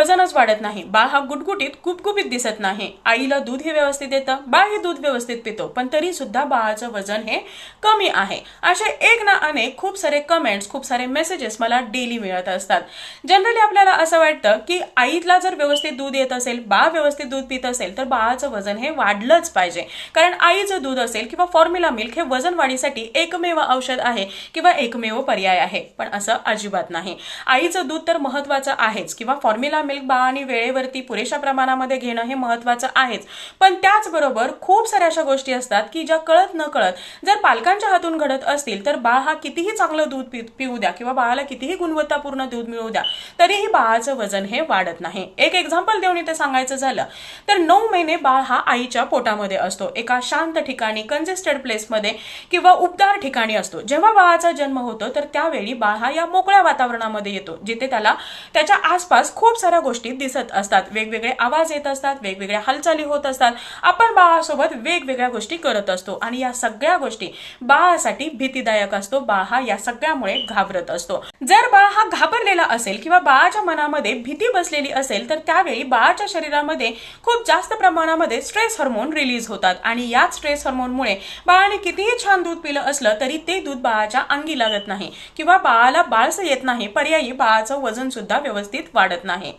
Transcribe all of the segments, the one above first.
वजनच वाढत नाही. बाळ हा गुटगुटीत गुपगुपीत दिसत नाही. आईला दूध हे व्यवस्थित येतं बाळ हे दूध व्यवस्थित पितो. पण तरी सुद्धा बाळाचं वजन हे कमी आहे. असे एक ना अनेक खूप सारे कमेंट्स खूप सारे मेसेजेस मला डेली मिळत असतात. जनरली आपल्याला असं वाटतं की आईला जर व्यवस्थित दूध येत असेल बाळ व्यवस्थित दूध पित असेल तर बाळाचं वजन हे वाढलंच पाहिजे. कारण आईचं दूध असेल किंवा फॉर्म्युला मिल्क हे वजन वाढीसाठी एकमेव औषध आहे किंवा एकमेव पर्याय आहे. पण असं अजिबात नाही. आईचं दूध तर महत्वाचं आहेच किंवा फॉर्म्युला मिल्क बाळाने वेळेवरती पुरेशा प्रमाणामध्ये घेणं हे महत्वाचं आहेच. पण त्याचबरोबर खूप साऱ्या अशा गोष्टी असतात की ज्या कळत न कळत जर पालकांच्या हातून घडत असतील तर बाळ हा कितीही चांगलं दूध पिऊ द्या किंवा बाळाला कितीही गुणवत्तापूर्ण दूध मिळू द्या तरीही बाळाचं वजन हे वाढत नाही. एक एक्झाम्पल देऊन इथे सांगायचं झालं तर नऊ महिने बाळ हा आईच्या पोटामध्ये असतो. एका शांत ठिकाणी कंजेस्टेड प्लेसमध्ये किंवा उबदार ठिकाणी असतो. जेव्हा बाळाचा जन्म होतो तर त्यावेळी बाळ हा या मोकळ्या वातावरणामध्ये येतो जिथे त्याला त्याच्या आसपास खूप साऱ्या गोष्टी दिसत असतात. वेगवेगळे आवाज येत असतात वेगवेगळ्या हालचाली होत असतात. आपण बाळासोबत वेगवेगळ्या गोष्टी करत असतो आणि या सगळ्या गोष्टी बाळासाठी भीतीदायक असतो. बाळ हा या सगळ्यामुळे घाबरत असतो. जर बाळ हा घाबरलेला असेल किंवा बाळाच्या मनामध्ये भीती बसलेली असेल तर त्यावेळी बाळाच्या शरीरामध्ये खूप जास्त प्रमाणामध्ये स्ट्रेस हार्मोन रिलीज होतात. आणि याच स्ट्रेस हार्मोनमुळे बाळाने कितीही छान दूध पिलं असलं तरी ते दूध बाळाच्या अंगी लागत नाही. किंवा बाळाला बाळस येत नाही पर्यायी बाळाचं वजन सुद्धा व्यवस्थित वाढत नाही.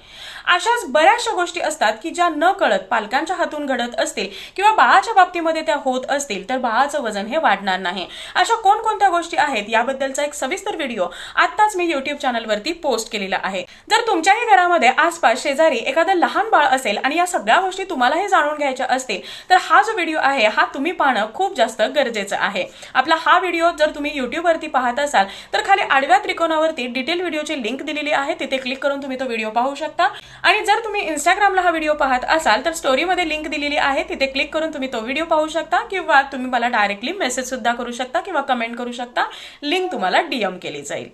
अशाच बऱ्याचशा गोष्टी असतात की ज्या न कळत पालकांच्या हातून घडत असतील किंवा बाळाच्या बाबतीमध्ये त्या होत असतील तर बाळाचं वजन हे वाढणार नाही. अशा कोणकोणत्या गोष्टी आहेत याबद्दलचा एक सविस्तर व्हिडिओ आत्ताच मी युट्यूब चॅनलवरती पोस्ट केलेला आहे. जर तुमच्याही घरामध्ये आसपास शेजारी एखादं लहान बाळ असेल आणि या सगळ्या गोष्टी तुम्हालाही जाणून घ्यायच्या असतील तर हा जो व्हिडिओ आहे हा तुम्ही पाहणं खूप जास्त गरजेचं आहे. आपला हा व्हिडिओ जर तुम्ही युट्यूबवरती पाहत असाल तर खाली आडव्या त्रिकोणावरती डिटेल व्हिडिओची लिंक दिलेली आहे तिथे क्लिक करून तुम्ही तो व्हिडिओ पाहू शकता. शकता. आणि जर तुम्ही इंस्टाग्रामला हा व्हिडिओ पाहत असाल तर स्टोरीमध्ये लिंक दिलेली आहे. तिथे क्लिक करून तुम्ही तो व्हिडिओ पाहू शकता किंवा तुम्ही मला डायरेक्टली मेसेज सुद्धा करू शकता किंवा कमेंट करू शकता. लिंक तुम्हाला डीएम केली जाईल.